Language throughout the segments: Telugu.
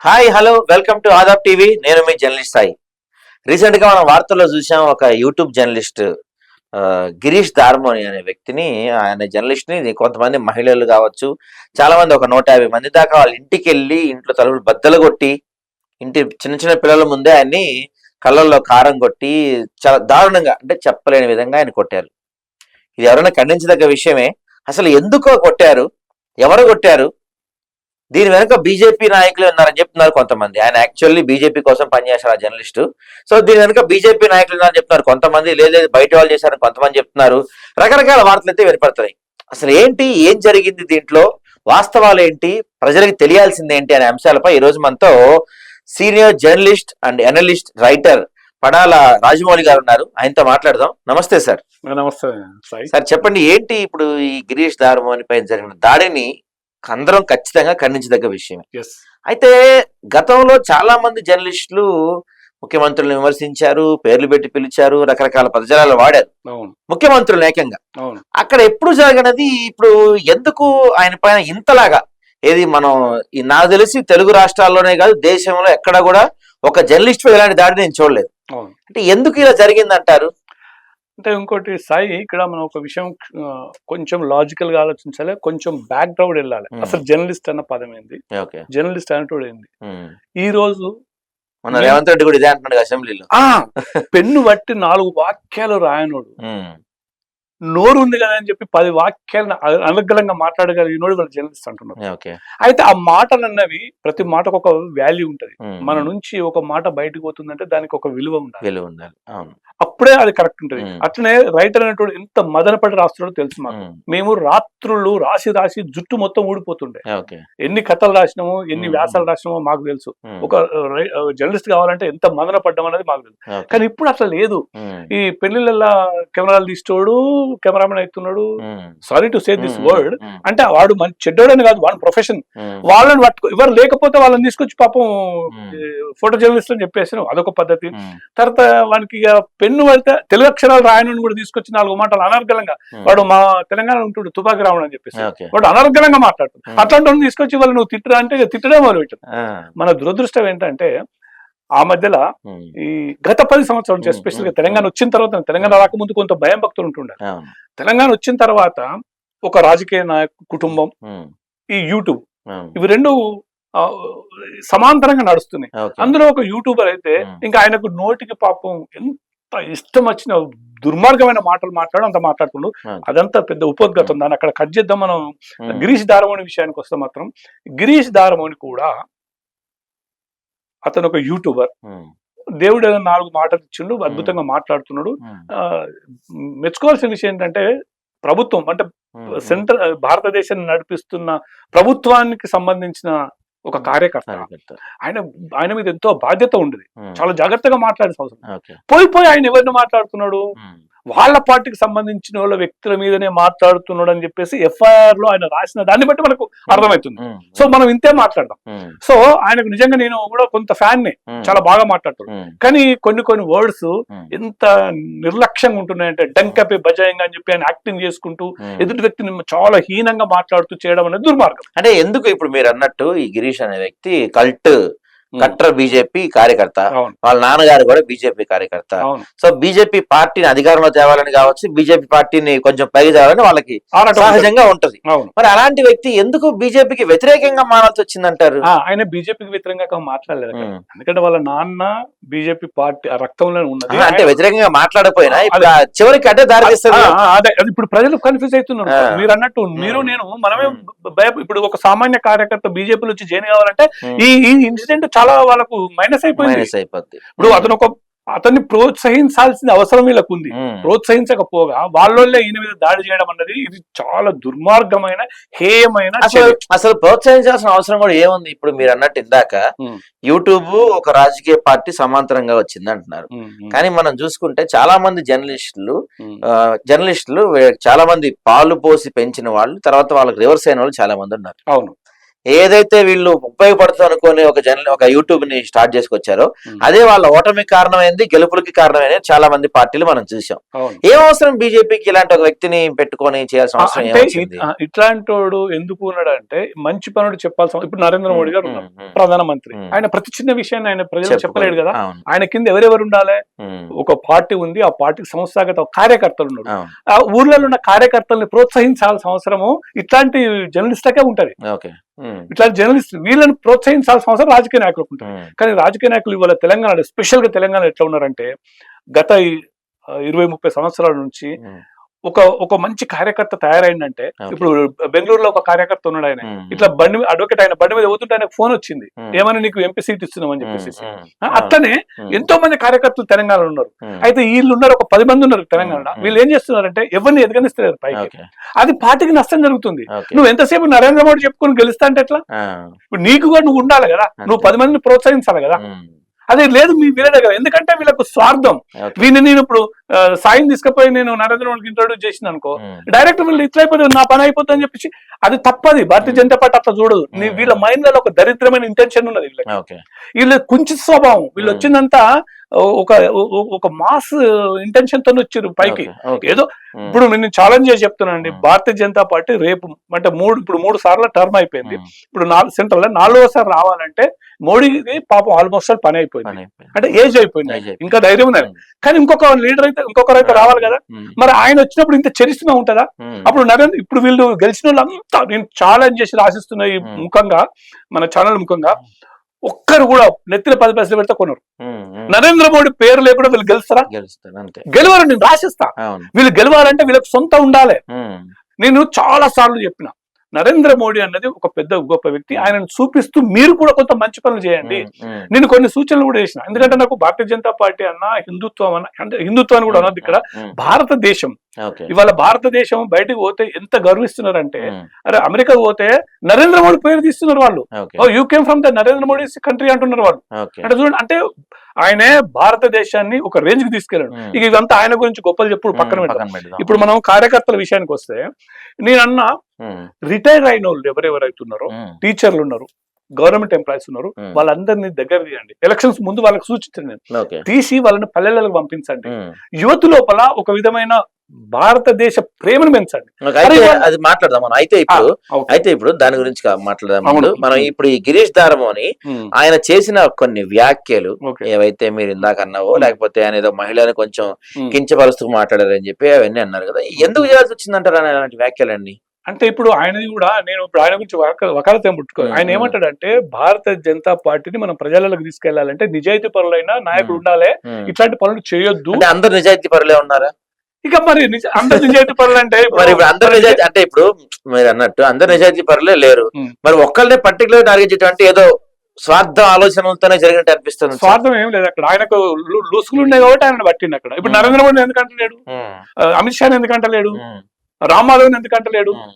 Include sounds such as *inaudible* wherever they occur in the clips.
Hi hello welcome to Aadab TV నేను మీ జర్నలిస్ట్ సాయి. రీసెంట్గా మనం వార్తల్లో చూసాం ఒక యూట్యూబ్ జర్నలిస్ట్ గిరీష్ దార్మోని అనే వ్యక్తిని ఆయన జర్నలిస్ట్ని కొంతమంది మహిళలు కావచ్చు చాలా మంది ఒక నూట యాభై మంది దాకా వాళ్ళ ఇంటికి వెళ్ళి ఇంట్లో తలుపులు బద్దలు కొట్టి ఇంటి చిన్న చిన్న పిల్లల ముందే ఆయన్ని కళ్ళల్లో కారం కొట్టి చాలా దారుణంగా అంటే చెప్పలేని విధంగా ఆయన కొట్టారు. ఇది ఎవరైనా ఖండించదగ్గ విషయమే. అసలు ఎందుకో కొట్టారు? ఎవరు కొట్టారు? దీని వెనుక బీజేపీ నాయకులు ఉన్నారని చెప్తున్నారు కొంతమంది. ఆయన యాక్చువల్లీ బీజేపీ కోసం పనిచేశారు ఆ జర్నలిస్టు. సో దీని వెనుక బీజేపీ నాయకులు ఉన్నారని చెప్తున్నారు కొంతమంది. లేదు బయట వాళ్ళు చేశారని కొంతమంది చెప్తున్నారు. రకరకాల వార్తలు అయితే వినపడుతున్నాయి అసలు ఏంటి ఏం జరిగింది దీంట్లో? వాస్తవాలు ఏంటి? ప్రజలకు తెలియాల్సింది ఏంటి అనే అంశాలపై ఈ రోజు మనతో senior journalist and analyst writer Padala Rajamouli గారు ఉన్నారు. ఆయనతో మాట్లాడదాం. నమస్తే సార్. నమస్తే సార్ చెప్పండి ఏంటి ఇప్పుడు ఈ గిరీష్ దారుమోని పైన జరిగిన దాడిని అందరం ఖచ్చితంగా ఖండించదగ్గ విషయం ఎస్ అయితే గతంలో చాలా మంది జర్నలిస్టులు ముఖ్యమంత్రులను విమర్శించారు పేర్లు పెట్టి పిలిచారు రకరకాల పదజాలాలు వాడారు. ముఖ్యమంత్రులు ఏకంగా. అక్కడ ఎప్పుడు జరగనది? ఇప్పుడు ఎందుకు ఆయన పైన ఇంతలాగా? ఏది మనం నాకు తెలిసి తెలుగు రాష్ట్రాల్లోనే కాదు దేశంలో ఎక్కడ కూడా ఒక జర్నలిస్ట్ ఇలాంటి దాడి నేను చూడలేదు. అంటే ఎందుకు ఇలా జరిగింది అంటారు అంటే ఇంకోటి సాయి ఇక్కడ మనం ఒక విషయం ఆ, కొంచెం లాజికల్గా ఆలోచించాలి కొంచెం బ్యాక్ గ్రౌండ్ వెళ్ళాలి. అసలు జర్నలిస్ట్ అన్న పదం ఏంది? జర్నలిస్ట్ అనేటోడు ఏంది? ఈ రోజు మన రేవంత్ రెడ్డి కూడా ఇదే అంటున్నాడు అసెంబ్లీలో ఆ పెన్ను బట్టి నాలుగు వాక్యాలు రాయనోడు. నోరు ఉంది కదా అని చెప్పి పది వాక్యాలను అ- అనర్గళంగా మాట్లాడగలిగినోడు వాళ్ళ జర్నలిస్ట్ అంటున్నారు ఓకే అయితే ఆ మాటలు అన్నవి ప్రతి మాటకు ఒక వాల్యూ ఉంటది. మన నుంచి ఒక మాట బయటకు పోతుందంటే దానికి ఒక విలువ ఉండాలి. విలువ ఉండాలి. అవును. అప్పుడే అది కరెక్ట్ ఉంటది. అట్లనే రైటర్ అనేటువంటి ఎంత మదనపడి రాస్తున్నాడో తెలుసు మాకు. మేము. రాత్రులు రాసి రాసి జుట్టు మొత్తం ఊడిపోతుండే. ఎన్ని కథలు రాసినామో ఎన్ని. వ్యాసాలు రాసినామో మాకు తెలుసు. ఒక జర్నలిస్ట్ కావాలంటే ఎంత మదన పడ్డం అనేది మాకు తెలుసు. కానీ ఇప్పుడు అట్లా లేదు. ఈ పెళ్ళిళ్ళ కెమెరాలు తీస్తోడు కెమెరామెన్ అవుతున్నాడు. Sorry to say this word అంటే వాడు మంచి చెడ్డోడని కాదు వాడు ప్రొఫెషన్ వాళ్ళని పట్టుకో ఎవరు లేకపోతే వాళ్ళని తీసుకొచ్చి పాపం. ఫోటో జర్నలిస్ట్ అని చెప్పేసి అదొక పద్ధతి. తర్వాత వానికి పెన్ను పడితే తెలుగు అక్షరాలు రాయను కూడా తీసుకొచ్చి నాలుగు మాటలు అనర్గళంగా. ఉమ్, వాడు మా తెలంగాణ ఉంటుడు తుపాకి రావడం అని చెప్పేసి. వాడు అనర్గళంగా మాట్లాడుతాడు. Hmm. అట్లాంటి తీసుకొచ్చి వాళ్ళు నువ్వు తిట్టరా అంటే తిట్టడం మొదలు మన దురదృష్టం ఏంటంటే ఆ మధ్యలో ఉమ్, ఈ గత పది సంవత్సరాల నుంచి Hmm. ఎస్పెషల్గా Hmm. తెలంగాణ వచ్చిన తర్వాత తెలంగాణ రాకముందు కొంత భయం భక్తులు ఉంటుండే తెలంగాణ వచ్చిన తర్వాత ఒక రాజకీయ నాయక కుటుంబం ఈ యూట్యూబ్ ఇవి రెండు సమాంతరంగా నడుస్తున్నాయి. అందులో ఒక యూట్యూబర్ అయితే Hmm. ఇంకా ఆయనకు నోటికి పాపం ఎంత ఇష్టం వచ్చిన దుర్మార్గమైన మాటలు మాట్లాడు అంత మాట్లాడుతుండు Okay. అదంతా పెద్ద ఉపోద్ఘాతం. దాన్ని అక్కడ కట్ చేద్దాం మనం. గిరీష్ దారమౌని విషయానికి వస్తే మాత్రం గిరీష్ దారమౌని కూడా అతను ఒక యూట్యూబర్. దేవుడు ఏదో నాలుగు మాటలు ఇచ్చిండు అద్భుతంగా మాట్లాడుతున్నాడు. మెచ్చుకోవాల్సిన విషయం ఏంటంటే ప్రభుత్వం అంటే సెంట్రల్ భారతదేశాన్ని నడిపిస్తున్న ప్రభుత్వానికి సంబంధించిన ఒక కార్యకర్త. ఆయన ఆయన మీద ఎంతో బాధ్యత ఉండేది. చాలా జాగ్రత్తగా మాట్లాడాల్సిన అవసరం. పోయి పోయి ఆయన ఎవరిని మాట్లాడుతున్నాడు? వాళ్ళ పార్టీకి సంబంధించిన వాళ్ళ వ్యక్తుల మీదనే మాట్లాడుతున్నాడు అని చెప్పేసి ఎఫ్ఐఆర్లో ఆయన రాసిన దాన్ని బట్టి మనకు అర్థమవుతుంది. సో మనం ఇంతే మాట్లాడదాం. సో ఆయనకు నిజంగా నేను కూడా కొంత ఫ్యాన్ని చాలా బాగా మాట్లాడుతాడు ఉమ్, కానీ కొన్ని కొన్ని వర్డ్స్ ఎంత నిర్లక్ష్యంగా ఉంటున్నాయంటే డంకపే బజాయంగా అని చెప్పి ఆయన యాక్టింగ్ చేసుకుంటూ. ఎదుటి వ్యక్తిని చాలా హీనంగా మాట్లాడుతూ చేయడం అనేది దుర్మార్గం. అంటే ఎందుకు ఇప్పుడు మీరు అన్నట్టు ఈ గిరీష్ అనే వ్యక్తి కల్ట్ కట్టర్ బీజేపీ కార్యకర్త వాళ్ళ నాన్నగారు కూడా బీజేపీ కార్యకర్త. సో బీజేపీ పార్టీని అధికారంలో తేవాలని కావచ్చు బీజేపీ పార్టీని కొంచెం పైకి తేవాలని వాళ్ళకి. సహజంగా ఉంటది. మరి అలాంటి వ్యక్తి ఎందుకు బీజేపీకి వ్యతిరేకంగా మారాల్సి వచ్చిందంటారు? ఆయన బీజేపీకి వ్యతిరేకంగా మాట్లాడలేదు. ఎందుకంటే వాళ్ళ నాన్న బీజేపీ పార్టీ రక్తంలో ఉన్నది. అంటే వ్యతిరేకంగా ఆ చివరికి అడ్డే దారి అదే. అది ఇప్పుడు ప్రజలు కన్ఫ్యూజ్ అవుతున్నారు. మీరు అన్నట్టు మీరు నేను మనమే ఇప్పుడు ఒక సామాన్య కార్యకర్త బీజేపీలో వచ్చి జాయిన్ కావాలంటే ఈ ఇన్సిడెంట్ చాలా వాళ్ళకు మైనస్ అయిపోయింది. మైనస్ అయిపోద్ది. ఇప్పుడు అతను ఒక అతన్ని ప్రోత్సహించాల్సిన అవసరం వీళ్ళకు ఉంది. ఉమ్. ప్రోత్సహించకపోగా వాళ్ళోళ్ళే ఈయన మీద దాడి చేయడం అన్నది ఇది చాలా దుర్మార్గమైన హేయమైన అసలు. అసలు ప్రోత్సహించాల్సిన అవసరం కూడా ఏముంది? ఇప్పుడు మీరు అన్నట్టు ఇందాక ఉమ్. యూట్యూబ్ ఒక రాజకీయ పార్టీ సమాంతరంగా వచ్చింది అంటున్నారు. ఉమ్, కానీ మనం చూసుకుంటే చాలా మంది జర్నలిస్టులు జర్నలిస్టులు చాలా మంది పాలు పోసి పెంచిన వాళ్ళు తర్వాత వాళ్ళకి రివర్స్ అయిన వాళ్ళు చాలా మంది ఉన్నారు. అవును. ఏదైతే వీళ్ళు ఉపయోగపడుతుంది అనుకుని ఒక జర్నల్ ఒక యూట్యూబ్ని స్టార్ట్ చేసుకొచ్చారో. అదే వాళ్ళ ఓటమికి కారణమైంది గెలుపులకి కారణమైంది చాలా మంది పార్టీలు మనం చూసాం ఏం అవసరం బీజేపీకి ఇలాంటి ఒక వ్యక్తిని పెట్టుకొని చేయాల్సిన అవసరం ఇట్లాంటి వాడు ఎందుకు ఉన్నాడు అంటే మంచి పనుడు చెప్పాల్సిన ఇప్పుడు నరేంద్ర మోడీ గారు ప్రధానమంత్రి. ఆయన ప్రతి చిన్న విషయాన్ని ఆయన ప్రజలకు చెప్పుకోలేదు. చెప్పలేడు కదా. ఆయన కింద ఎవరెవరు ఉండాలి? ఒక పార్టీ ఉంది ఆ పార్టీకి సంస్థాగత కార్యకర్తలు ఉన్నారు. ఆ ఊర్లలో ఉన్న కార్యకర్తల్ని ప్రోత్సహించాల్సిన అవసరము ఇట్లాంటి జర్నలిస్ట్లకే ఉంటది. ఓకే. ఇట్లాంటి జర్నలిస్ట్ వీళ్ళని ప్రోత్సహించాల్సిన అవసరం రాజకీయ నాయకులకు ఉంటుంది. ఉమ్, కానీ రాజకీయ నాయకులు ఇవాళ తెలంగాణ స్పెషల్గా తెలంగాణ ఎట్లా ఉన్నారంటే గత ఇరవై ముప్పై సంవత్సరాల నుంచి ఉమ్, ఒక ఒక మంచి కార్యకర్త తయారైందంటే. ఇప్పుడు బెంగళూరులో ఒక కార్యకర్త ఉన్నాడు ఆయన. ఇట్లా బండి మీద- అడ్వకేట్ ఆయన బండి మీద పోతుంటే ఆయనకు ఫోన్ వచ్చింది. ఏమని నీకు ఎంపీ సీట్ ఇస్తున్నాం అని ఉమ్, చెప్పేసి అట్లనే ఎంతో మంది కార్యకర్తలు తెలంగాణలో ఉన్నారు. అయితే వీళ్ళు ఉన్నారు ఒక పది మంది ఉన్నారు తెలంగాణ. వీళ్ళు ఏం చేస్తున్నారంటే ఎవరిని ఎదగనిస్తారు పైకి. అది పార్టీకి నష్టం జరుగుతుంది. నువ్వు ఎంతసేపు నరేంద్ర మోడీ చెప్పుకొని గెలుస్తా అంటే ఎట్లా? ఇప్పుడు నీకు కూడా నువ్వు ఉండాలి కదా. నువ్వు పది మందిని ప్రోత్సహించాలి కదా. అదే లేదు మీ వీళ్ళే కదా. ఎందుకంటే వీళ్ళకు స్వార్థం. ఓకే. వీళ్ళని నేను ఇప్పుడు సాయం తీసుకుపోయి నేను నరేంద్ర మోడీకి ఇంట్రొడ్యూస్ చేసిన అనుకో డైరెక్ట్ వీళ్ళు ఇట్లా అయిపోతుంది నా పని అయిపోతుంది అని చెప్పేసి అది తప్పది. భారతీయ జనతా పార్టీ అట్లా చూడదు. వీళ్ళ మైండ్లో ఒక దరిద్రమైన ఇంటెన్షన్ ఉన్నది వీళ్ళకి. వీళ్ళ కుంచిత స్వభావం. వీళ్ళు. వచ్చిందంతా ఒక ఒక- మాస్ ఇంటెన్షన్తో వచ్చారు పైకి. ఏదో ఇప్పుడు నేను ఛాలెంజ్ చేసి చెప్తున్నానండి. భారతీయ జనతా పార్టీ రేపు అంటే మూడు ఇప్పుడు మూడు సార్లు టర్మ్ అయిపోయింది. ఇప్పుడు నాలుగు సెంట్రల్లో నాలుగోసారి రావాలంటే మోడీకి పాపం ఆల్మోస్ట్ ఆల్ పని అయిపోయింది. అంటే ఏజ్ అయిపోయింది. ఇంకా ధైర్యం ఉంది ఉమ్, కానీ ఇంకొక లీడర్ అయితే ఇంకొకరు అయితే రావాలి కదా. మరి ఆయన వచ్చినప్పుడు ఇంత చరిష్మా ఉంటుందా? అప్పుడు నరేంద్ర ఇప్పుడు వీళ్ళు గెలిచిన వాళ్ళంతా నేను ఛాలెంజ్ చేసి రాసిస్తున్న ఈ Hmm. ముఖంగా మన ఛానల్ ముఖంగా ఒక్కరు కూడా నెత్తిన పది పైసలు పెడితే కొనరు. నరేంద్ర మోడీ పేరు లేకుండా వీళ్ళు గెలుస్తారా? గెలవరు నేను రాసిస్తా. వీళ్ళు గెలవాలంటే వీళ్ళకి సొంత ఉండాలి. నేను చాలా సార్లు చెప్పిన నరేంద్ర మోడీ అన్నది ఒక పెద్ద గొప్ప వ్యక్తి. ఆయనను చూపిస్తూ మీరు కూడా కొంత మంచి పనులు చేయండి. నేను కొన్ని సూచనలు కూడా చేసిన. ఎందుకంటే నాకు భారతీయ జనతా పార్టీ అన్న హిందుత్వం అన్న అంటే హిందుత్వాన్ని కూడా అన్నది ఇక్కడ. భారతదేశం. ఇవాళ భారతదేశం బయటకు పోతే ఎంత గర్విస్తున్నారంటే అరే అమెరికా పోతే నరేంద్ర మోడీ పేరు తీస్తున్నారు వాళ్ళు. You came from the Narendra Modi country అంటున్నారు వాళ్ళు. అంటే చూడండి అంటే ఆయనే భారతదేశాన్ని ఒక రేంజ్కి తీసుకెళ్ళాడు. ఇక ఇదంతా ఆయన గురించి గొప్పలు చెప్పుడు పక్కన పెడతాం. ఇప్పుడు మనం కార్యకర్తల విషయానికి వస్తే నేను అన్న రిటైర్ అయిన వాళ్ళు ఎవరెవరైతే ఉన్నారో ఉమ్, టీచర్లు ఉన్నారు గవర్నమెంట్ ఎంప్లాయీస్ ఉన్నారు. వాళ్ళందరినీ దగ్గర తీయండి ఎలక్షన్స్ ముందు వాళ్ళకి సూచించండి తీసి వాళ్ళని పల్లెలకు పంపించండి. యువత లోపల ఒక విధమైన భారతదేశ ప్రేమను పెంచండి అది మాట్లాడదాం మనం అయితే ఇప్పుడు. అయితే ఇప్పుడు దాని గురించి మాట్లాడదాం. మనం ఇప్పుడు ఈ గిరీష్ దారమోని ఉమ్, ఆయన చేసిన కొన్ని వ్యాఖ్యలు. ఏవైతే మీరు ఇందాక అన్నావో లేకపోతే ఆయన ఏదో మహిళని కొంచెం. కించపరుస్తూ మాట్లాడారని చెప్పి అవన్నీ అన్నారు కదా ఎందుకు చేయాల్సి వచ్చిందంటారు ఆయన అలాంటి వ్యాఖ్యలన్నీ అంటే ఇప్పుడు ఆయనది కూడా నేను ఇప్పుడు ఆయన గురించి వక- వకాలత ముట్టుకో ఉమ్, ఆయన. ఏమంటాడంటే భారత జనతా పార్టీని మనం ప్రజలకు తీసుకెళ్ళాలంటే నిజాయితీ పరులైన నాయకుడు. ఉండాలి. ఇట్లాంటి పనులు చేయొద్దు అందరు నిజాయితీ పరులే ఉన్నారా ఇక మరి నిజ- అందరు నిజాయితీ పరులు అంటే మరి ఇప్పుడు అందరు నిజాయితీ అంటే ఇప్పుడు మీరు అన్నట్టు అందరు నిజాయితీ పరులే లేరు. మరి ఒక్కళ్ళనే పర్టికులర్ టార్గెట్ చేయడం అంటే ఏదో స్వార్థ ఆలోచనలతోనే జరిగినట్టు అనిపిస్తుంది. స్వార్థం ఏం లేదు అక్కడ ఆయనకు లూసుకులు ఉన్నాయి కాబట్టి ఆయన పట్టిండు అక్కడ ఇప్పుడు. నరేంద్ర మోడీ ఎందుకంటలేడు అమిత్ షా ఎందుకంటలేడు రామ్ మాధవ్ ఎందుకంటలేడు ఉమ్.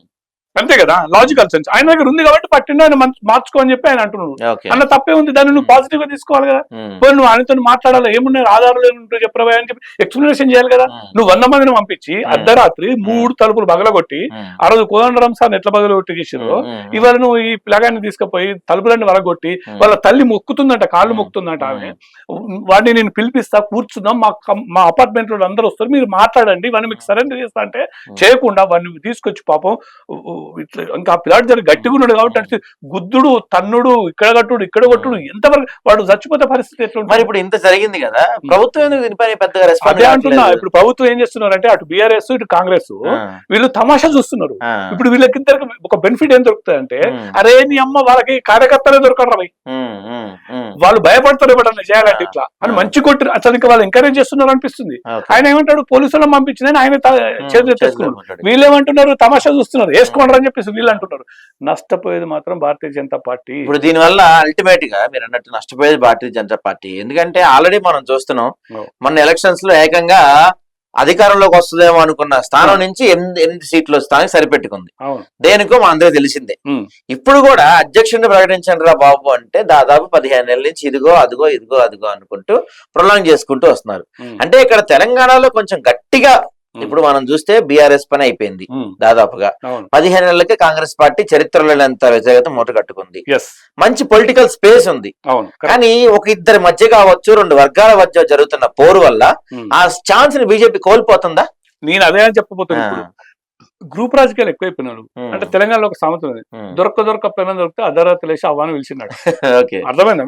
అంతే కదా? లాజికల్ సెన్స్ ఆయన దగ్గర ఉంది కాబట్టి పట్టిండు ఆయన మార్చుకో అని చెప్పి ఆయన అంటున్నాడు. అన్న తప్పే ఉంది. దాన్ని నువ్వు పాజిటివ్గా తీసుకోవాలి కదా. ఉమ్, పోయి నువ్వు ఆయనతో మాట్లాడాలి? ఏమున్నాయి? ఆధారాలు ఏముంటాయి చెప్పరా అని చెప్పి ఎక్స్ప్లెనేషన్ చేయాలి కదా. ఉమ్, నువ్వు వంద మందిని పంపించి అర్ధరాత్రి మూడు తలుపులు బగలగొట్టి ఆ రోజు కోదండరాం సార్ ఎట్లా బగలగొట్టి చేసిరో ఇవాళ నువ్వు ఈ పిల్లగాన్ని తీసుకుపోయి తలుపులన్నీ వలగొట్టి ఉమ్. వాళ్ళ తల్లి మొక్కుతుందంట కాళ్ళు. మొక్కుతుందంట ఆమె. వాడిని నేను పిలిపిస్తా కూర్చుందాం మా మా అపార్ట్మెంట్లో అందరూ వస్తారు మీరు మాట్లాడండి వాడిని మీకు సరెండర్ చేస్తా అంటే చేయకుండా వాడిని తీసుకొచ్చి పాపం ఇట్లా ఇంకా ఆ పిల్లాడు జర గట్టిగా ఉన్నాడు కాబట్టి అంటే గుద్దుడు తన్నుడు ఇక్కడ కట్టుడు ఇక్కడ కొట్టుడు ఎంతవరకు వాడు చచ్చిపోతే పరిస్థితి ఎట్లా మరి ఇప్పుడు ఇంత జరిగింది కదా ప్రభుత్వం దీనిపైన పెద్దగా అదే అంటున్నా. ఇప్పుడు ప్రభుత్వం ఏం చేస్తున్నారంటే అటు బీఆర్ఎస్ ఇటు కాంగ్రెస్ వీళ్ళు తమాషా చూస్తున్నారు. ఇప్పుడు వీళ్ళకిద్దరికి ఒక బెనిఫిట్ ఏం దొరుకుతుంది అంటే. అరే నీ అమ్మ వాళ్ళకి కార్యకర్తలే దొరకరు రవి వాళ్ళు భయపడతారు ఇవ్వడం చేయాలంటే ఇట్లా. అని మంచి కొట్టి అసలు ఇంకా వాళ్ళు ఎంకరేజ్ చేస్తున్నారు అనిపిస్తుంది. ఆయన ఏమంటాడు? పోలీసులను పంపించిందని ఆయన చేతులు వీళ్ళు ఏమంటున్నారు? తమాషా చూస్తున్నారు. వేసుకోండి అని చెప్పేసి వీళ్ళు అంటున్నారు. నష్టపోయేది మాత్రం భారతీయ జనతా పార్టీ. ఇప్పుడు దీని వల్ల అల్టిమేట్గా మీరు అన్నట్టు నష్టపోయేది భారతీయ జనతా పార్టీ. ఎందుకంటే ఆల్రెడీ మనం చూస్తున్నాం. మొన్న ఎలక్షన్స్లో ఏకంగా అధికారంలోకి వస్తుందేమో అనుకున్న స్థానం నుంచి ఎనిమిది ఎనిమిది సీట్లు స్థానానికి సరిపెట్టుకుంది. దేనికో మా అందరికి తెలిసిందే. ఇప్పుడు కూడా అధ్యక్షుడిని ప్రకటించండి రా బాబు అంటే దాదాపు పదిహేను నెలల నుంచి ఇదిగో అదిగో ఇదిగో అదిగో అనుకుంటూ ప్రొలాంగ్ చేసుకుంటూ వస్తున్నారు. అంటే ఇక్కడ తెలంగాణలో కొంచెం గట్టిగా ఇప్పుడు మనం చూస్తే బీఆర్ఎస్ పని అయిపోయింది దాదాపుగా. పదిహేను నెలలకి కాంగ్రెస్ పార్టీ చరిత్రలోనంత వ్యతిరేకత మూట కట్టుకుంది. మంచి పొలిటికల్ స్పేస్ ఉంది. కానీ ఒక ఇద్దరి మధ్య కావచ్చు రెండు వర్గాల మధ్య జరుగుతున్న పోరు వల్ల. ఆ ఛాన్స్ని బీజేపీ కోల్పోతుందా? నేను అదే అని చెప్పబోతున్నా గ్రూప్ రాజకీయాలు ఎక్కువైపోయినారు. ఉమ్, అంటే తెలంగాణలో ఒక సామెత ఉంది. దొరక దొరక పెళ్ళని దొరికితే అర్ధరాత్రి లేచి అవ్వాని పిలిచినాడు *laughs* అర్థమైందా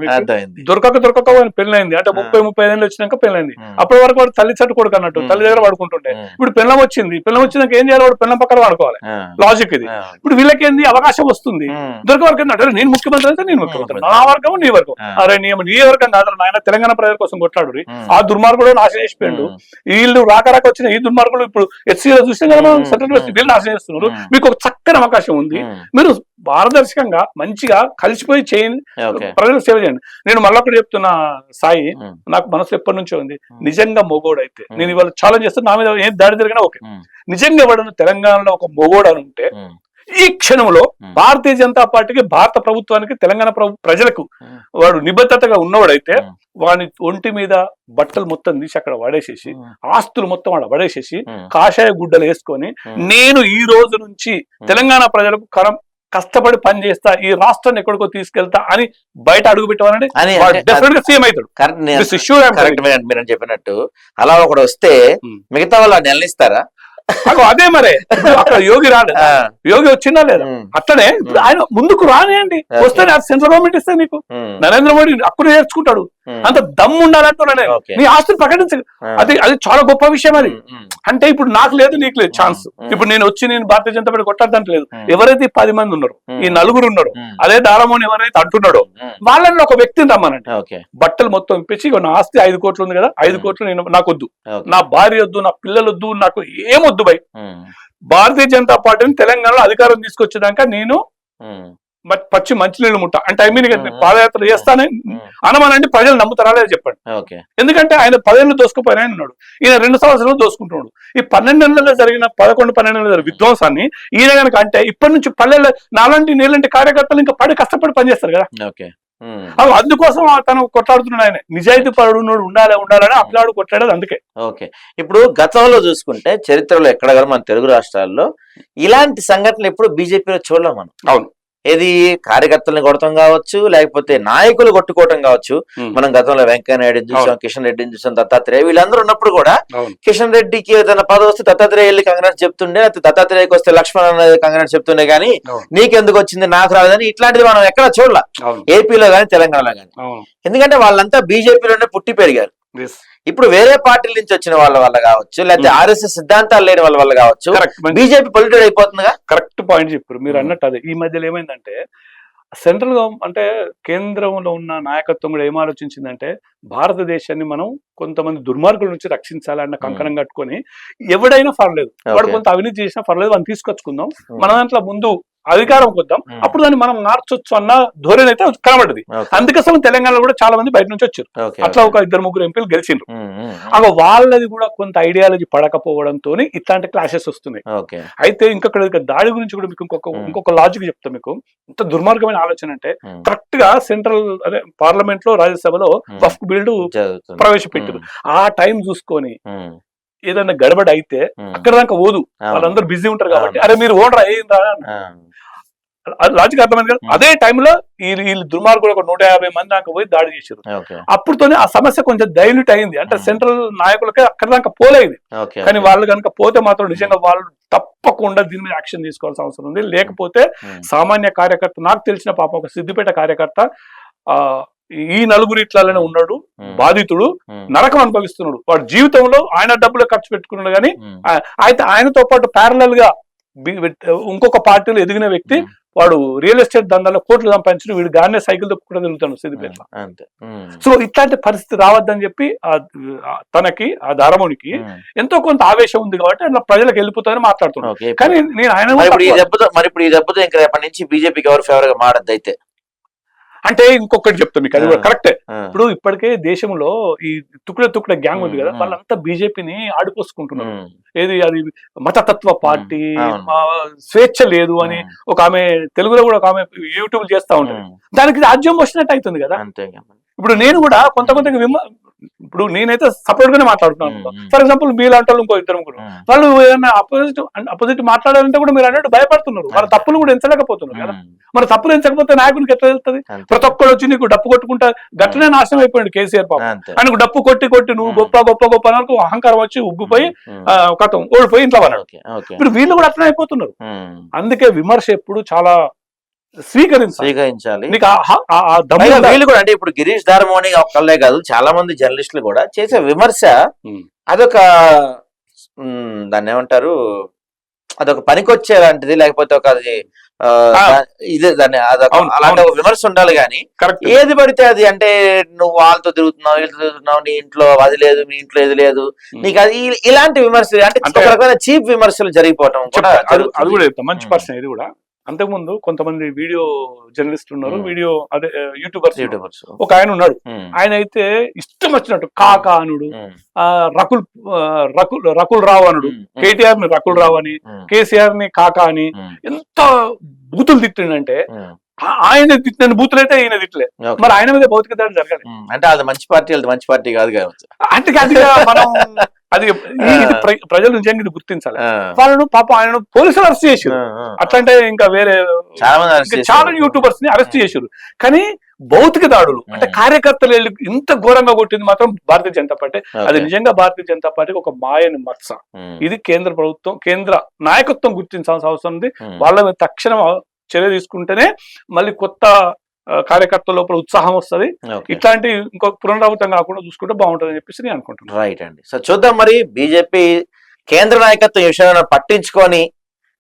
దొరకక దొరకక పెళ్ళైంది. అంటే ముప్పై ముప్పై ఐదు వచ్చినాక పెళ్ళైంది. అప్పటి వరకు వాడు తల్లి చట్టు కొడుకు అన్నట్టు. తల్లి దగ్గర పడుకుంటుండే. ఉమ్. ఇప్పుడు పెళ్ళం వచ్చింది. పెళ్ళం వచ్చినాక ఏం చేయాలి వాడు? పెళ్ళం పక్కన పడుకోవాలి ఆ, లాజిక్ ఇది. ఇప్పుడు వీళ్ళకి ఏంది అవకాశం వస్తుంది. దొరక వర్గం అంటే నేను ముఖ్యమంత్రి అయితే నేను ముఖ్యమంత్రి. నా వర్గం నీ వర్గం. అరే నీ నీ వర్గం కాదు నాయన తెలంగాణ ప్రజల కోసం కొట్లాడు ఆ దుర్మార్గుడు నాశనం చేసిపోయాడు. వీళ్ళు రాక రాక వచ్చిన ఈ దుర్మార్గులు ఇప్పుడు కదా మనం ఉమ్, సెంట్రల్ వీళ్ళు నాశనం చేస్తున్నారు. మీకు ఒక చక్కని అవకాశం ఉంది. మీరు పారదర్శకంగా మంచిగా కలిసిపోయి చేయండి. ప్రజలకు సేవ చేయండి. నేను మళ్ళొకటి చెప్తున్నా సాయి నాకు మనసు ఎప్పటి నుంచో ఉంది. నిజంగా మొగోడు అయితే. నేను ఇవాళ ఛాలెంజ్ చేస్తే నా మీద ఏం దాడి జరిగినా ఓకే. నిజంగా ఎవడన్నా తెలంగాణలో ఒక మొగోడు అని ఉంటే ఈ క్షణంలో. భారతీయ జనతా పార్టీకి భారత ప్రభుత్వానికి తెలంగాణ ప్రజలకు. వాడు నిబద్ధతగా ఉన్నవాడైతే. వాని ఒంటి మీద బట్టలు మొత్తం తీసి అక్కడ పడేసేసి ఉమ్, ఆస్తులు మొత్తం అక్కడ పడేసేసి ఉమ్, కాషాయ గుడ్డలు వేసుకొని. నేను ఈ రోజు నుంచి తెలంగాణ ప్రజలకు కరం కష్టపడి పని చేస్తా ఈ రాష్ట్రాన్ని ఎక్కడికో తీసుకెళ్తా అని బయట అడుగు అని డెఫినెట్గా సీఎం అవుతాడు telling మీరు మీరు చెప్పినట్టు అలా ఒకడు వస్తే. మిగతా వాళ్ళు నెలనిస్తారా అగో అదే మరే. అక్కడ యోగి ఆ, యోగి వచ్చిందా లేదా? అట్లనే ఆయన ముందుకు రానియండి. వస్తే సెంట్రల్ గవర్నమెంట్ ఇస్తే నీకు. నరేంద్ర మోడీ అక్కడ నేర్చుకుంటాడు. ఉమ్, అంత దమ్ము ఉండాలంటున్నా నేను. నీ ఆస్తులు ప్రకటించ ఆ, అది అది చాలా గొప్ప విషయం అది. ఉమ్, అంటే ఇప్పుడు నాకు లేదు నీకు లేదు ఛాన్స్. ఇప్పుడు నేను వచ్చి నేను భారతీయ జనతా పార్టీ లేదు. ఎవరైతే పది మంది ఉన్నారు. ఈ నలుగురు ఉన్నారు అదే దారమోని ఎవరైతే అంటున్నాడో వాళ్ళని ఒక వ్యక్తిని రమ్మనండి. బట్టలు మొత్తం ఇప్పించి నా ఆస్తి ఐదు కోట్లు ఉంది కదా ఐదు. కోట్లు నేను నాకు వద్దు నా భార్య వద్దు నా పిల్లలు వద్దు నాకు ఏమొద్దు బై. భారతీయ జనతా పార్టీని తెలంగాణలో అధికారం తీసుకొచ్చేదాకా నేను పచ్చి మంచినీళ్ళు ముట్ట. అంటే ఐ మీన్. పాదయాత్ర చేస్తానే ఉమ్, అనమనండి ప్రజలు నమ్ముతారా లేదా చెప్పండి. ఎందుకంటే ఆయన పదేళ్ళు దోసుకుపోయిన ఆయన ఉన్నాడు ఈయన రెండు సంవత్సరాలు దోసుకుంటున్నాడు. ఈ పన్నెండు నెలల్లో జరిగిన పదకొండు పన్నెండు నెలల విధ్వంసాన్ని ఈయన కనుక అంటే ఇప్పటి నుంచి పల్లెల నాలాంటి నీలాంటి కార్యకర్తలు ఇంకా పడి కష్టపడి పనిచేస్తారు కదా. అవి అందుకోసం తను కొట్లాడుతున్నాడు ఆయన. నిజాయితీ పరుడు ఉండాలి ఉండాలని అట్లాడు కొట్లాడేది అందుకే. ఓకే. ఇప్పుడు గతంలో చూసుకుంటే చరిత్రలో ఎక్కడ కూడా మన తెలుగు రాష్ట్రాల్లో ఇలాంటి సంఘటనలు ఎప్పుడు బీజేపీలో చూడలేం మనం. అవును. ఏది? కార్యకర్తల్ని కొడతాం కావచ్చు లేకపోతే నాయకులు కొట్టుకోవటం కావచ్చు. మనం గతంలో వెంకయ్య నాయుడు చూసాం కిషన్ రెడ్డిని చూసాం దత్తాత్రేయ వీళ్ళందరూ ఉన్నప్పుడు కూడా కిషన్ రెడ్డికి ఏదైనా పదవి వస్తే దత్తాత్రేయ వెళ్ళి కంగ్రాట్స్ చెప్తుండే దత్తాత్రేయకి వస్తే లక్ష్మణ్ అన్నది కంగ్రాట్స్ చెప్తుండే కానీ అవును. నీకెందుకు వచ్చింది నాకు రాలేదని ఇట్లాంటిది మనం ఎక్కడ చూడాల. ఏపీలో కానీ తెలంగాణలో కానీ అవును. ఎందుకంటే వాళ్ళంతా బీజేపీలోనే పుట్టి పెరిగారు. ఇప్పుడు వేరే పార్టీల నుంచి వచ్చిన వాళ్ళ వల్ల కావచ్చు లేకపోతే. ఆర్ఎస్ఎస్ సిద్ధాంతాలు లేని వాళ్ళ వల్ల కావచ్చు బీజేపీ పొలిటెడ్ అయిపోతుందిగా కరెక్ట్ పాయింట్ చెప్పారు మీరు. అన్నట్టు అదే ఈ మధ్యలో ఏమైందంటే సెంట్రల్ గవర్నమెంట్ అంటే కేంద్రంలో ఉన్న నాయకత్వం కూడా ఏం ఆలోచించిందంటే భారతదేశాన్ని మనం కొంతమంది దుర్మార్గుల నుంచి రక్షించాలన్న కంకణం కట్టుకొని ఎవడైనా పర్లేదు వాడు. కొంత అవినీతి చేసినా పర్లేదు వాడిని తీసుకొచ్చుకుందాం. మన దాంట్లో ముందు అధికారం కొద్దాం. అప్పుడు దాన్ని మనం మార్చొచ్చు అన్న ధోరణి అయితే కనబడింది ఓకే. అందుకోసం తెలంగాణలో కూడా చాలా మంది బయట నుంచి వచ్చారు. అట్లా ఒక ఇద్దరు ముగ్గురు ఎంపీలు గెలిచిండ్రు. అగ వాళ్ళది కూడా కొంత ఐడియాలజీ పడకపోవడంతో ఇట్లాంటి క్లాషెస్ వస్తున్నాయి అయితే ఇంకొక ఇక దాడి గురించి కూడా మీకు ఇంకొక. ఇంకొక లాజిక్ చెప్తా మీకు ఇంత దుర్మార్గమైన ఆలోచన అంటే. కరెక్ట్గా సెంట్రల్ అదే పార్లమెంట్లో రాజ్యసభలో. వఫ్ బిల్డ్. ప్రవేశపెట్టారు ఆ టైం చూసుకొని ఏదైనా గడబడి అయితే. అక్కడ దాకా ఓదు. వాళ్ళందరూ బిజీ ఉంటారు కాబట్టి. అరే మీరు ఓనరా ఆ, లాజిక్ అర్థమైంది కదా. అదే టైంలో వీళ్ళు దుర్మార్గులు ఒక నూట యాభై మంది దాకా పోయి దాడి చేశారు అప్పుడుతోనే ఆ సమస్య కొంచెం డైల్యూట్ అయింది అంటే. సెంట్రల్ నాయకులకి అక్కడ దాకా పోలేదు కానీ. వాళ్ళు కనుక పోతే మాత్రం నిజంగా వాళ్ళు తప్పకుండా దీని మీద యాక్షన్ తీసుకోవాల్సిన అవసరం ఉంది లేకపోతే సామాన్య కార్యకర్త నాకు తెలిసిన పాప ఒక సిద్దిపేట కార్యకర్త ఆ ఈ నలుగురు ఇట్లనే ఉన్నాడు బాధితుడు నరకం అనుభవిస్తున్నాడు. వాడు జీవితంలో ఆయన డబ్బులు ఖర్చు పెట్టుకున్నాడు కానీ అయితే ఆయనతో పాటు ప్యారలల్గా ఇంకొక పార్టీలో ఎదిగిన వ్యక్తి వాడు రియల్ ఎస్టేట్ దందాలో కోట్లు సంపాదించిన వీడు గానే సైకిల్ తొక్కుకుండా తిరుగుతాడు అంతే. సో ఇట్లాంటి పరిస్థితి రావద్దని చెప్పి తనకి ఆ దారమునికి ఉమ్, ఎంతో కొంత ఆవేశం ఉంది కాబట్టి అట్లా ప్రజలకు వెళ్ళిపోతారని మాట్లాడుతున్నాడు. ఓకే కానీ నేను ఆయన మరి ఇప్పుడు ఈ దెబ్బతో ఇంకా రేపటి నుంచి బీజేపీకి ఎవరు ఫేవర్గా మారద్దు అయితే? అంటే ఇంకొకటి చెప్తా మీకు అది కూడా. కరెక్టే. ఇప్పుడు ఇప్పటికే దేశంలో ఈ తుక్కుడ తుక్కుడ గ్యాంగ్ ఉంది కదా. వాళ్ళంతా బీజేపీని ఆడిపోసుకుంటున్నారు. ఉమ్, ఏది అది మతతత్వ పార్టీ స్వేచ్ఛ లేదు అని ఒక ఆమె తెలుగులో కూడా ఒక ఆమె యూట్యూబ్ చేస్తా ఉంటుంది. దానికి రాజ్యం వచ్చినట్టు అవుతుంది కదా. ఇప్పుడు నేను కూడా కొంత కొంత విమ ఇప్పుడు నేనైతే సపరేట్ గానే మాట్లాడుతున్నాను. ఫర్ ఎగ్జాంపుల్ మీలాంటి వాళ్ళు ఇంకో ఇద్దరు ముగ్గురు. వాళ్ళు ఏదైనా అపోజిట్ అపోజిట్ మాట్లాడాలంటే కూడా మీరు అన్నట్టు భయపడుతున్నారు. వాళ్ళ తప్పులు కూడా ఎంచలేకపోతున్నారు కదా. మరి తప్పులు ఎంచకపోతే నాయకునికి ఎట్లా అంతే. ప్రతి ఒక్కరు వచ్చి నీకు డప్పు కొట్టుకుంటా గట్లనే నాశనం అయిపోయాడు కేసీఆర్ పాప. ఆయనకు డప్పు కొట్టి కొట్టి నువ్వు. గొప్ప గొప్ప గొప్ప అనకు అహంకారం వచ్చి ఉబ్బిపోయి కథం ఓడిపోయి ఇంట్లో ఓకే ఇప్పుడు వీళ్ళు కూడా అట్లనే అయిపోతున్నారు. అందుకే విమర్శ ఎప్పుడు చాలా స్వీకరించాలి స్వీకరించాలి నీకు. వీళ్ళు కూడా అంటే ఇప్పుడు గిరీష్ ధారమోని ఒక్కళ్ళే కాదు చాలా మంది జర్నలిస్టులు కూడా చేసే విమర్శ. అదొక దాన్ని ఏమంటారు అదొక పనికొచ్చే లాంటిది లేకపోతే ఒక అది ఇదే దాన్ని అదొక అలాంటి ఒక విమర్శ ఉండాలి కానీ ఏది పడితే అది అంటే నువ్వు వాళ్ళతో తిరుగుతున్నావు వీళ్ళతో తిరుగుతున్నావు నీ ఇంట్లో అది లేదు మీ ఇంట్లో ఇది లేదు. నీకు అది ఇలాంటి విమర్శలు అంటే అంటే- ఒక రకమైన చీప్ విమర్శలు జరిగిపోవటం కూడా మంచి. పర్సన్ ఇది కూడా అంతకుముందు కొంతమంది వీడియో జర్నలిస్ట్ ఉన్నారు. వీడియో అదే యూట్యూబర్స్ యూట్యూబర్స్ ఒక ఆయన ఉన్నాడు. ఆయన అయితే ఇష్టం వచ్చినట్టు కాక అనుడు రకుల్ రకుల్ రకుల్ రావు అనుడు. కేటీఆర్ని రకుల్ రావు అని కేసీఆర్ని కాక అని ఎంత బూతులు తిట్టిండంటే ఆయన తిట్టిన బూతులు అయితే ఈయన తిట్టలే. మరి ఆయన మీద భౌతిక దాడి జరగాలి. అంటే అది మంచి పార్టీ అది మంచి పార్టీ కాదు అంటే అది మనం అది ప్రజలు నిజంగా గుర్తించాలి. వాళ్ళను పాప ఆయన పోలీసులు అరెస్ట్ చేసారు. అట్లంటే ఇంకా వేరే చాలా యూట్యూబర్స్ని అరెస్ట్ చేశారు. కానీ భౌతిక దాడులు అంటే. కార్యకర్తలు వెళ్ళి ఇంత ఘోరంగా కొట్టింది మాత్రం భారతీయ జనతా పార్టీ. అది నిజంగా భారతీయ జనతా పార్టీకి ఒక మాయని మత్స ఇది కేంద్ర ప్రభుత్వం కేంద్ర నాయకత్వం గుర్తించాల్సిన అవసరం ఉంది. వాళ్ళ తక్షణం చర్య తీసుకుంటేనే మళ్ళీ కొత్త ఆ, కార్యకర్తల లోపల ఉత్సాహం వస్తది. ఇట్లాంటి ఇంకో పునరావృతం కాకుండా చూసుకుంటే బాగుంటుందని చెప్పేసి నేను అనుకుంటున్నాను రైట్ అండి. సో చూద్దాం మరి బీజేపీ కేంద్ర నాయకత్వం ఈ విషయాన్ని పట్టించుకొని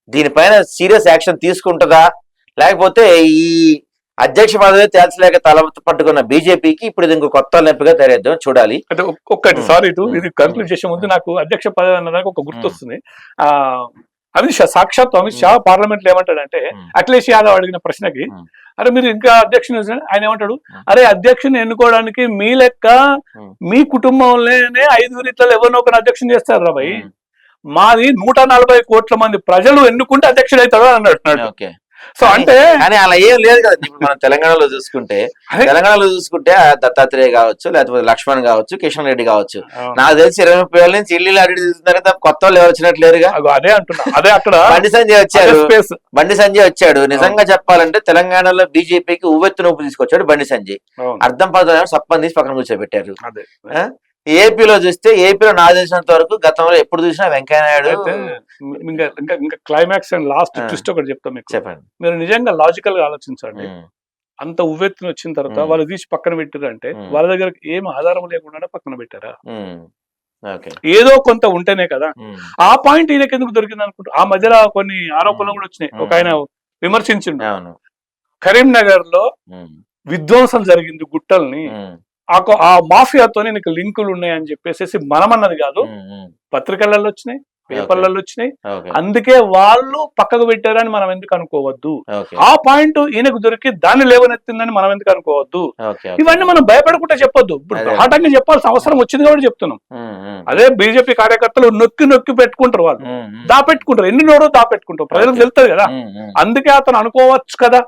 దీనిపైన సీరియస్ యాక్షన్ తీసుకుంటుందా? లేకపోతే ఈ అధ్యక్ష పదవి తేల్చలేక తల పట్టుకున్న బీజేపీకి ఇప్పుడు ఇది ఇంకో కొత్త లెంపుగా తెరేద్దాం చూడాలి. ఒక్- ఒక్కటి ఉమ్. సారీ. ఇది కంక్లూడ్ చేసే ముందు నాకు అధ్యక్ష పదవి అన్నదానికి ఒక గుర్తు వస్తుంది ఆ అమిత్ షా సాక్షాత్ అమిత్ షా పార్లమెంట్లో ఏమంటాడంటే. అఖిలేష్ యాదవ్ అడిగిన ప్రశ్నకి. అరే మీరు ఇంకా అధ్యక్షుని నిలిచిన-" ఆయన ఏమంటాడు. అరే అధ్యక్షుని ఎన్నుకోవడానికి మీ లెక్క. మీ కుటుంబంలోనే ఐదుగురు ఇట్లా ఎవరినో ఒకరిని అధ్యక్షుని చేస్తారు రా భయ్ ఉమ్, మాది నూట నలభై కోట్ల మంది ప్రజలు ఎన్నుకుంటే అధ్యక్షుడు అవుతాడు అని అంటున్నాడు ఓకే సో అంటే కానీ అలా ఏం లేదు కదా. ఇప్పుడు మనం తెలంగాణలో చూసుకుంటే. తెలంగాణలో చూసుకుంటే దత్తాత్రేయ కావచ్చు లేకపోతే లక్ష్మణ్ కావచ్చు కిషన్ రెడ్డి కావచ్చు. నాకు తెలిసి ఇరవై ముప్పై ఏళ్ళ నుంచి ఇల్లు అడిగి చూస్తున్నారు తప్ప కొత్త వాళ్ళు ఎవరు అదే అంటున్నా. అదే అక్కడ బండి సంజయ్ వచ్చారు స్పేస్ బండి సంజయ్ వచ్చాడు. నిజంగా చెప్పాలంటే తెలంగాణలో బీజేపీకి ఉవ్వెత్తు నూపు తీసుకొచ్చాడు బండి సంజయ్. అర్థం పదం సప్పని తీసి పక్కన కూర్చోబెట్టారు? ఏపీలో చూస్తే ఏపీలో నాకు తెలిసినంత వరకు గతంలో ఎప్పుడు చూసినా వెంకయ్య నాయుడు అయితే ఇంకా ఇంకా ఇంకా క్లైమాక్స్ అండ్ లాస్ట్. ట్విస్ట్ ఒకటి చెప్తాం మీకు. చెప్పండి. మీరు నిజంగా లాజికల్గా ఆలోచించండి. అంత ఉవ్వెత్తున వచ్చిన తర్వాత. వాళ్ళు తీసి పక్కన పెట్టారు అంటే. వాళ్ళ దగ్గర ఏం ఆధారం లేకుండా పక్కన పెట్టారా? ఏదో కొంత ఉంటేనే కదా. ఆ పాయింట్ ఈయనకి ఎందుకు దొరికింది అనుకుంటా? ఆ మధ్యలో కొన్ని ఆరోపణలు కూడా వచ్చినాయి. ఒక ఆయన విమర్శించిండు. కరీంనగర్లో విధ్వంసం జరిగింది గుట్టల్ని. ఆ కొ- ఆ మాఫియాతో నీకు లింకులు ఉన్నాయని చెప్పేసి మనమన్నది కాదు. పత్రికలలో వచ్చినాయి పేపర్లలో వచ్చినాయి. అందుకే వాళ్ళు పక్కకు పెట్టారని మనం ఎందుకు అనుకోవద్దు. ఆ పాయింట్ ఈయనకు దొరికి దాన్ని లేవనెత్తిందని మనం ఎందుకు అనుకోవద్దు? ఇవన్నీ మనం భయపడకుండా చెప్పొద్దు. ఇప్పుడు. హఠాత్తుగా చెప్పాల్సిన అవసరం వచ్చింది కాబట్టి చెప్తున్నాం. అదే బీజేపీ కార్యకర్తలు నొక్కి నొక్కి పెట్టుకుంటారు వాళ్ళు. దాపెట్టుకుంటారు. ఎన్ని నోడో దాపెట్టుకుంటారు? ప్రజలకు. తెలుస్తుంది కదా. అందుకే అతను అనుకోవచ్చు కదా.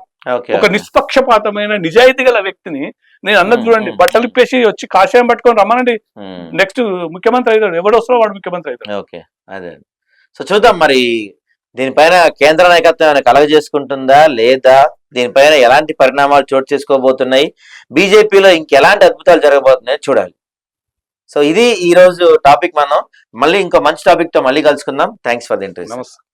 ఒక నిష్పక్షపాతమైన నిజాయితీ గల వ్యక్తిని నేను అన్నది చూడండి. బట్టలు ఇప్పేసి వచ్చి కాషాయం పట్టుకొని రమ్మనండి. నెక్స్ట్ ముఖ్యమంత్రి అవుతాడు. ఎవడు వస్తాడో వాడు ముఖ్యమంత్రి అవుతాడు. ఓకే అదే సో చూద్దాం మరి దీనిపైన కేంద్ర నాయకత్వం ఏమైనా కలగజేసుకుంటుందా లేదా? దీనిపైన ఎలాంటి పరిణామాలు చోటు చేసుకోబోతున్నాయి? బీజేపీలో ఇంకెలాంటి అద్భుతాలు జరగబోతున్నాయో చూడాలి. సో ఇది ఈ రోజు టాపిక్ మనం. మళ్ళీ ఇంకో మంచి టాపిక్తో మళ్ళీ కలుసుకుందాం. థ్యాంక్స్ ఫర్ ది ఇంట్రెస్ట్ నమస్తే.